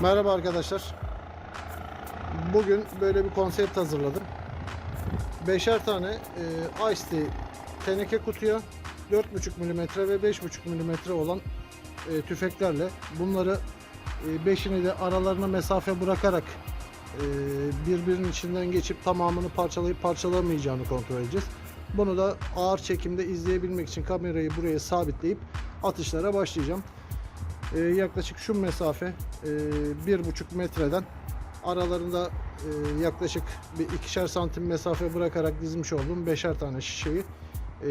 Merhaba arkadaşlar. Bugün böyle bir konsept hazırladım. Beşer tane e, Ice Tea teneke kutuya 4,5 mm ve 5,5 mm olan e, tüfeklerle bunları e, beşini de aralarına mesafe bırakarak e, birbirinin içinden geçip tamamını parçalayıp parçalamayacağını kontrol edeceğiz. Bunu da ağır çekimde izleyebilmek için kamerayı buraya sabitleyip atışlara başlayacağım. Ee, yaklaşık şu mesafe e, bir buçuk metreden aralarında e, yaklaşık bir ikişer santim mesafe bırakarak dizmiş olduğum beşer tane şişeyi e,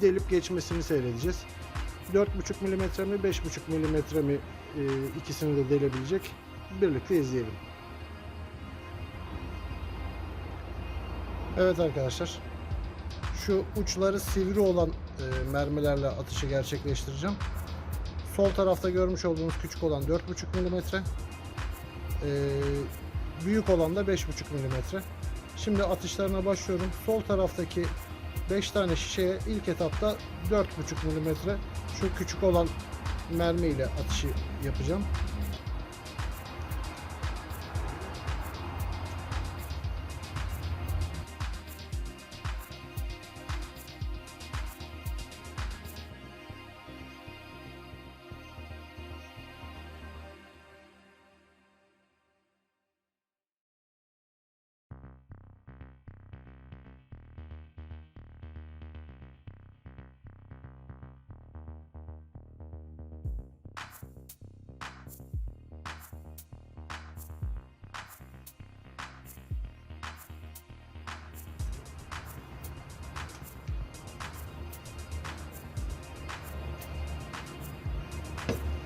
delip geçmesini seyredeceğiz. 4,5 milimetre mi 5,5 milimetre mi e, ikisini de delebilecek. Birlikte izleyelim. Evet arkadaşlar. Şu uçları sivri olan e, mermilerle atışı gerçekleştireceğim. Sol tarafta görmüş olduğunuz küçük olan 4,5 mm. Ee, büyük olan da 5,5 mm. Şimdi atışlarına başlıyorum. Sol taraftaki 5 tane şişeye ilk etapta 4,5 mm şu küçük olan mermi ile atışı yapacağım.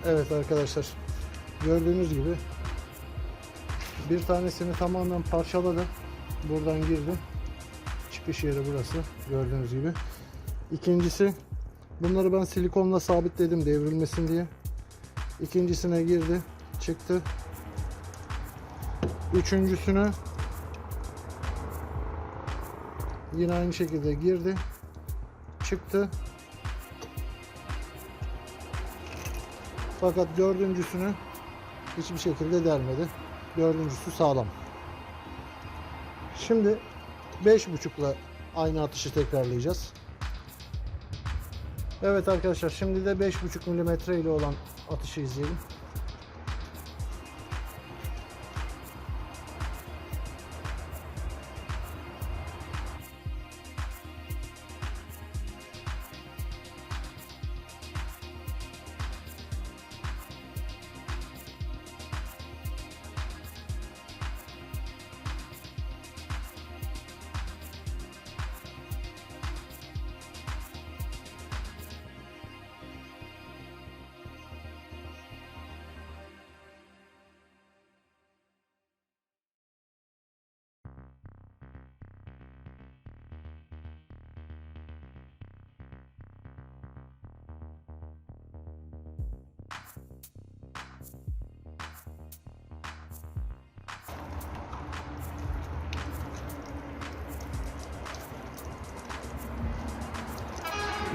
Evet arkadaşlar gördüğünüz gibi bir tanesini tamamen parçaladı. Buradan girdi. Çıkış yeri burası gördüğünüz gibi. İkincisi bunları ben silikonla sabitledim devrilmesin diye. İkincisine girdi. Çıktı. Üçüncüsünü yine aynı şekilde girdi. Çıktı. Fakat dördüncüsünü hiçbir şekilde delmedi. Dördüncüsü sağlam. Şimdi 5.5'la aynı atışı tekrarlayacağız. Evet arkadaşlar şimdi de 5.5 mm ile olan atışı izleyelim.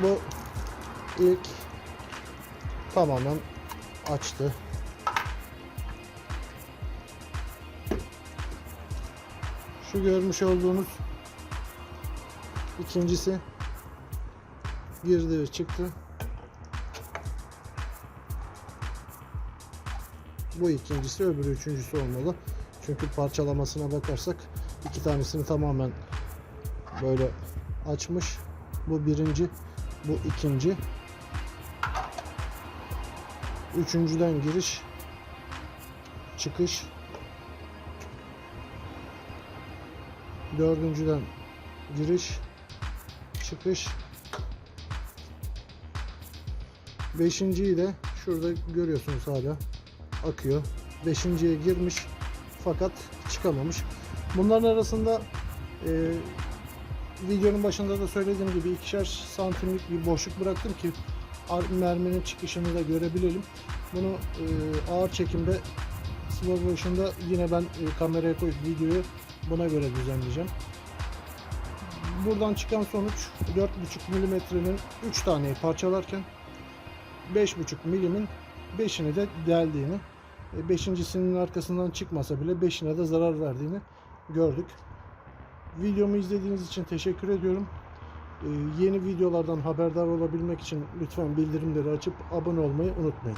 Bu ilk tamamen açtı. Şu görmüş olduğunuz ikincisi girdi ve çıktı. Bu ikincisi öbürü üçüncüsü olmalı. Çünkü parçalamasına bakarsak iki tanesini tamamen böyle açmış. Bu birinci, bu ikinci. Üçüncüden giriş, çıkış. Dördüncüden giriş, çıkış. Beşinciyi de şurada görüyorsunuz hala akıyor. Beşinciye girmiş fakat çıkamamış. Bunların arasında e, videonun başında da söylediğim gibi ikişer santimlik bir boşluk bıraktım ki merminin çıkışını da görebilelim. Bunu e, ağır çekimde slow motion'da yine ben e, kameraya koyup videoyu buna göre düzenleyeceğim. Buradan çıkan sonuç 4,5 milimetrenin 3 taneyi parçalarken 5,5 milimin 5'ini de deldiğini E, beşincisinin arkasından çıkmasa bile beşine de zarar verdiğini gördük. Videomu izlediğiniz için teşekkür ediyorum. E, yeni videolardan haberdar olabilmek için lütfen bildirimleri açıp abone olmayı unutmayın.